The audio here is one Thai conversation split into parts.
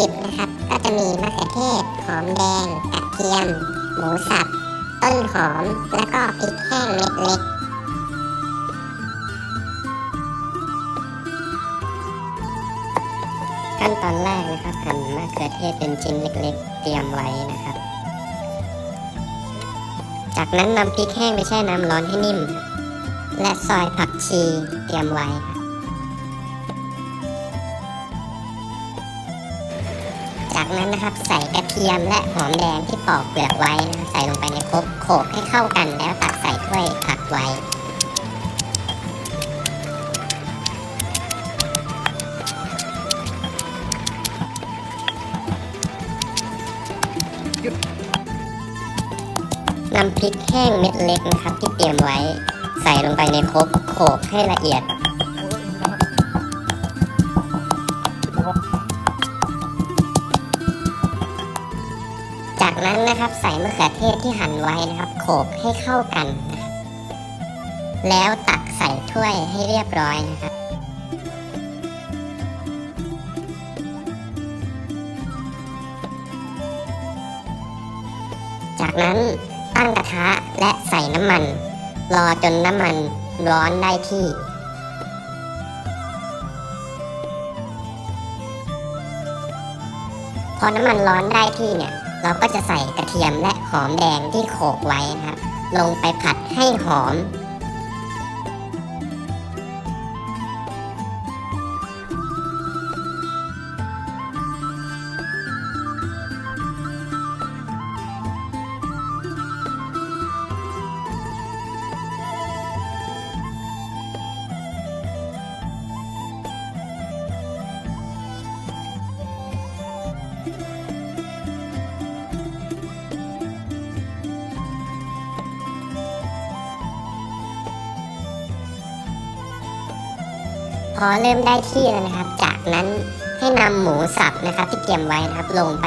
ดิบนะครับ ก็จะมีมะเขือเทศ หอมแดง กระเทียม หมูสับ ต้นหอม แล้วก็พริกแห้งเม็ดเล็กขั้นตอนแรกนะครับหั่นมะเขือเทศเป็นชิ้นเล็กๆ เตรียมไว้นะครับ จากนั้นนำพริกแห้งไปแช่น้ำร้อนให้นิ่ม และซอยผักชีเตรียมไว้ครับ จากนั้นนะครับใส่กระเทียมและหอมแดงที่ปอกเปลือกไว้นะใส่ลงไปในครกโขกให้เข้ากันแล้วตักใส่ถ้วยผักไว้นำพริกแห้งเม็ดเล็กนะครับที่เตรียมไว้ ใส่ลงไปในครกโขกให้ละเอียด นั้นนะครับใส่มะเขือเทศที่หั่นไว้นะครับโขลกให้เข้ากันนะครับแล้วตักใส่ถ้วยให้เรียบร้อยนะครับจากนั้นตั้งกระทะและใส่น้ำมัน รอจนน้ำมันร้อนได้ที่ พอน้ำมันร้อนได้ที่เนี่ย เราก็จะใส่กระเทียมและหอมแดงที่โขลกไว้นะครับ ลงไปผัดให้หอม อเริ่มได้ที่แล้วนะครับ จากนั้นให้นำหมูสับนะครับที่เตรียมไว้นะครับ ลงไป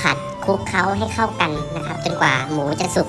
ผัดคลุกเคล้าให้เข้ากันนะครับ จนกว่าหมูจะสุก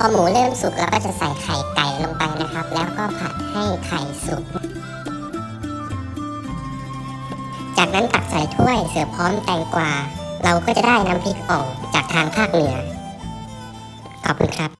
พอหมูเริ่มสุกเราก็จะใส่ไข่ไก่ลงไปนะครับ แล้วก็ผัดให้ไข่สุก จากนั้นตักใส่ถ้วยเสิร์ฟพร้อมแตงกวา เราก็จะได้น้ำพริกอ่องจากทางภาคเหนือ ขอบคุณครับ